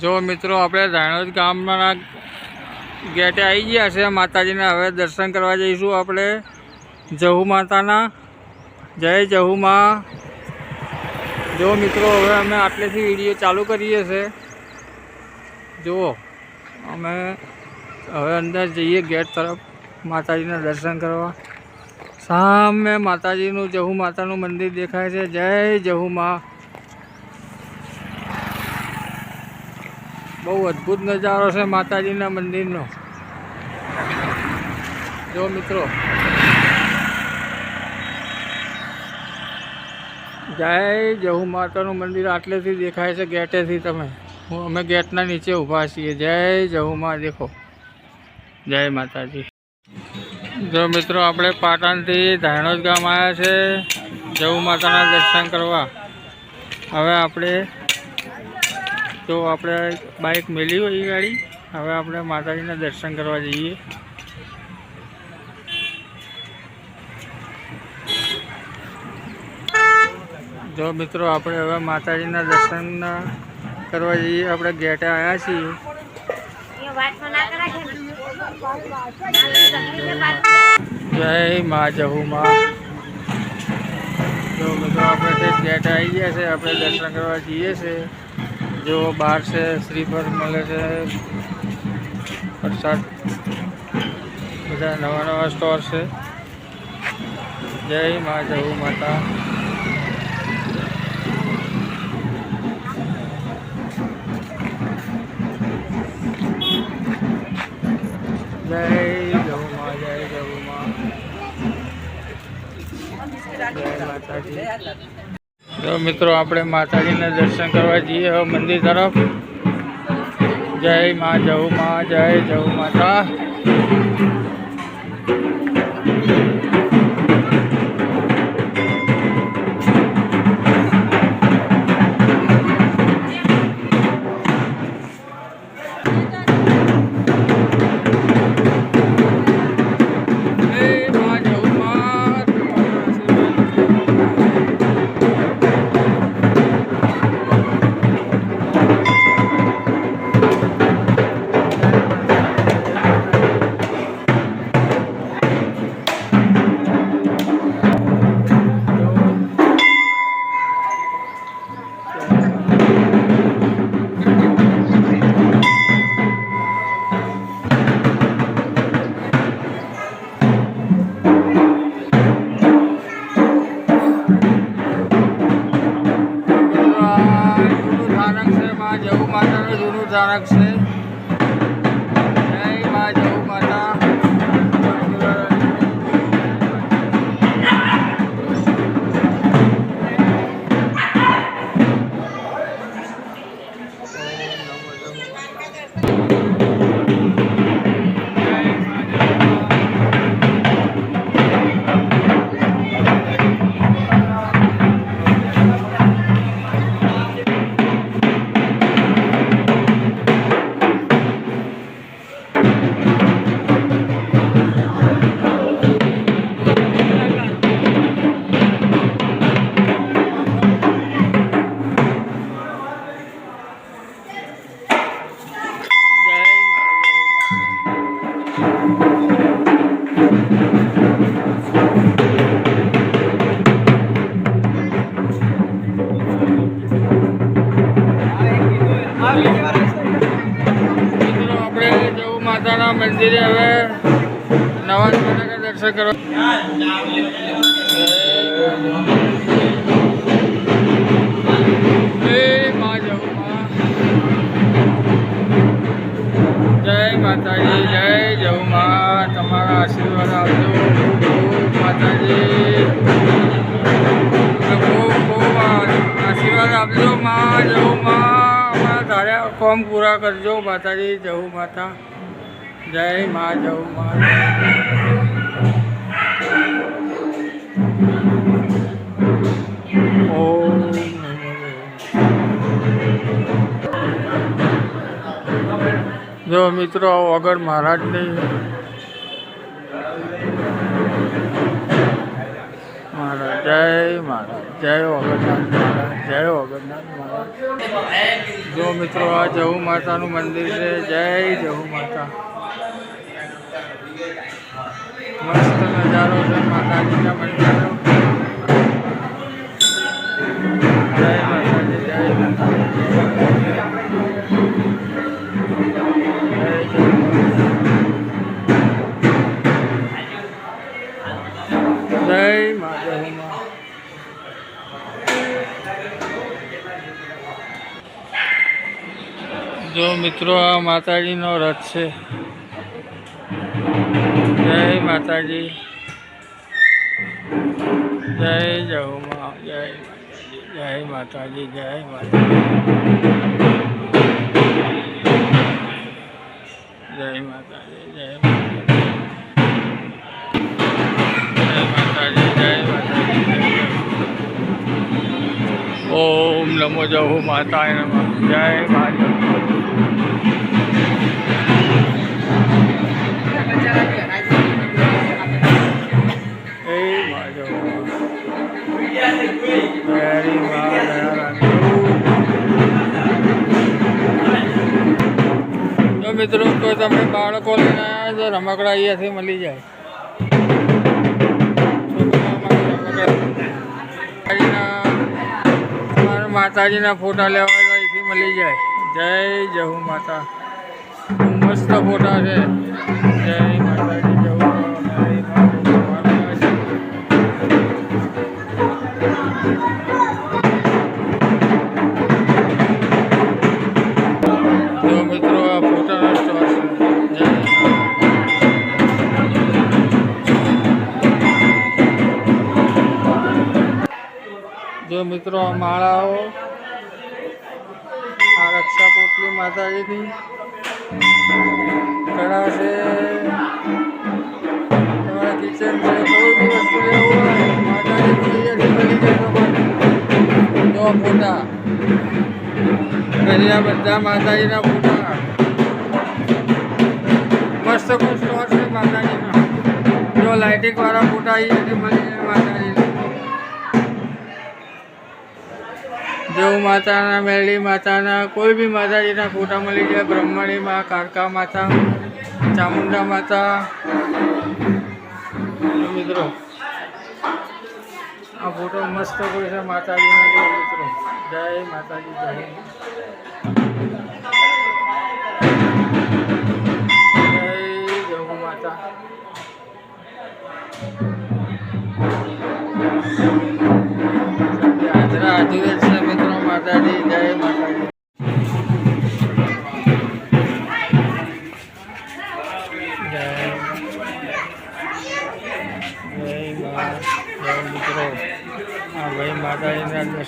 જો મિત્રો, આપણે ધાણોદ ગામના ગેટે આવી ગયા છે. માતાજીના હવે દર્શન કરવા જઈશું આપણે. જહુ માતાના. જય જહુમાં જો મિત્રો, હવે અમે આટલેથી વીડિયો ચાલુ કરીએ છે. જુઓ, અમે હવે અંદર જઈએ ગેટ તરફ માતાજીના દર્શન કરવા. સામે માતાજીનું, જહુ માતાનું મંદિર દેખાય છે. જય જહુમાં બહુ અદ્ભુત નજારો છે માતાજીના મંદિરનો. જો મિત્રો. જય જહુ માતાનું મંદિર આટલેથી દેખાય છે ગેટેથી તમે. હું અમે ગેટના નીચે ઊભા છીએ. જય જહુમાં દેખો. જય માતાજી. જો મિત્રો, આપણે પાટણથી ધાણોદ ગામ આવ્યા છે. જહુ માતાના દર્શન કરવા. હવે આપણે તો આપણે બાઇક મેલી હોય એ ગાડી. હવે આપણે માતાજીના દર્શન કરવા જઈએ. જો મિત્રો, આપણે હવે માતાજીના દર્શન કરવા જઈએ. આપણે ગેટે આવ્યા છીએ. જય મા જહુ મા. જો મિત્રો, આપણે તે ગેટ આવી ગયા છે. આપણે દર્શન કરવા જઈએ છે. જો બહાર છે શ્રીફળ મળે છે પ્રસાદ બધા નવા નવા સ્ટોર છે જય મા જહુ માતા જય જહુમાં જય જહુમાં જય માતાજી જો મિત્રો, આપણે માતાજીના દર્શન કરવા જઈએ હવે મંદિર તરફ. જય મા જહુ મા, જય જવું માતા. માતાનું જૂનું મંદિરે હવે નવા નવા દર્શન કરવા. જય માતાજી, જય જવ મા. તમારા આશીર્વાદ આપજો. માતાજી. ખૂબ ખૂબ આશીર્વાદ આપજો. મા જવ મા. અમારા ધાર્યા કોમ પૂરા કરજો. માતાજી જહુ માતા. જય મા જવ મા. ઓમ જો મિત્રો વગર મહારાજની મહારાજ, જય મહારાજ, જય વગરનાથ મહારાજ, જય વગરનાથ મહારાજ. જો મિત્રો, આ જહુ માતાનું મંદિર છે. જય જહુ માતા. મસ્ત નજારો છે માતાજીના મંદિરનો. જય માતાજી. જય જય જો મિત્રો, આ માતાજીનો રથ છે. જય માતાજી જય જહુમા જય જય માતાજી જય માતાજી જય માતાજી જય માતાજી જય માતાજી જય માતાજી જય ઓમ નમો જહુ માતાય નમઃ જય માતા મિત્રો કોઈ તમે બાળકો લઈને આવ્યા તો રમકડા અહીંયાથી મળી જાય. માતાજીના ફોટા લેવા અહીંથી મળી જાય. જય જહુ માતા. મસ્ત ફોટા છે. મિત્રો, માળાઓ. આ રક્ષા પોટલી માતાજીની કળા છે. તમારા કિચન છે, કોઈ બી વસ્તુ લેવું હોય માતાજીની અહીંયાથી મળી જાય તમારે જો ફોટા. પહેલા બધા માતાજીના ફોટા. મસ્ત ખુશ સ્ટોર છે માતાજીના. જો લાઇટિંગ વાળા ફોટા આવી મળી જાય માતાજીના જવ માતાના, મેરડી માતાના, કોઈ બી માતાજીના ફોટા મળી જાય બ્રહ્મણી માં કાળકા માતા, ચામુંડા માતા. મિત્રો, આ ફોટો મસ્ત કોઈ છે, માતાજીના મિત્રો. જય માતાજી, જય જય જહુ માતા. હાજર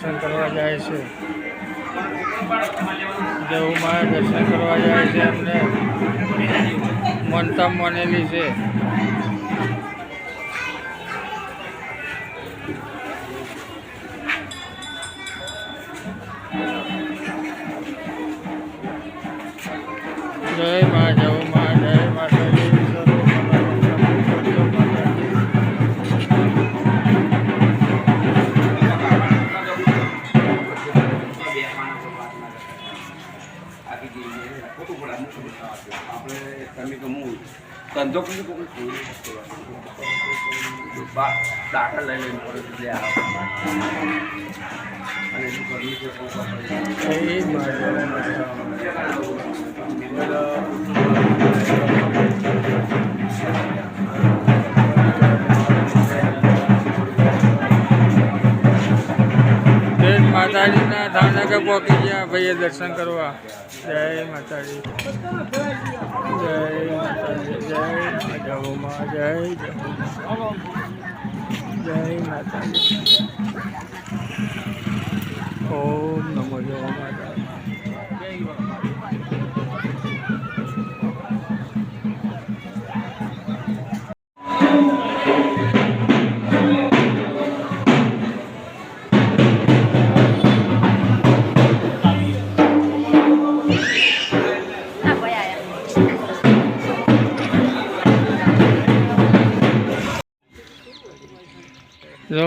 દર્શન કરવા જાય છે. જવું દર્શન કરવા જાય છે એમને. મનતા મનેલી છે. જય મા ધંધો કરી કોઈ દાખલ લઈ લઈને પડે અને શું કરવું છે પહોંચી ગયા ભાઈએ દર્શન કરવા. જય માતાજી. જય માતાજી, જય જવમાં જય જય માતાજી. ઓમ નમો જવા માતા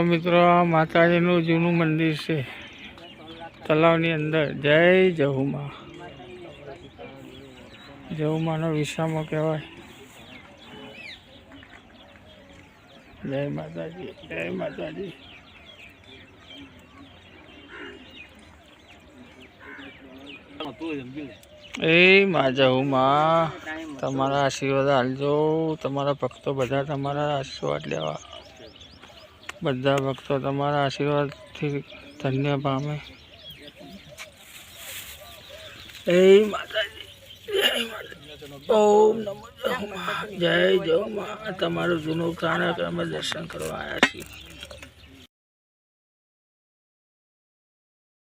મિત્રો, આ માતાજીનું જૂનું મંદિર છે. તલાવની અંદર. જય જહુમા. જહુમાનો વિસામો કહેવાય. જય માતાજી જય માતાજી. એ મા જહુમા, તમારા આશીર્વાદ હાલજો તમારા ભક્તો બધા તમારા આશીર્વાદ લેવા. બધા ભક્તો તમારા આશીર્વાદથી ધન્ય પામે. જય માતાજી, જય ઓમ નમો જહુમા જય જહુમા તમારું જૂનું પ્રાણક અમે દર્શન કરવા આવ્યા છીએ.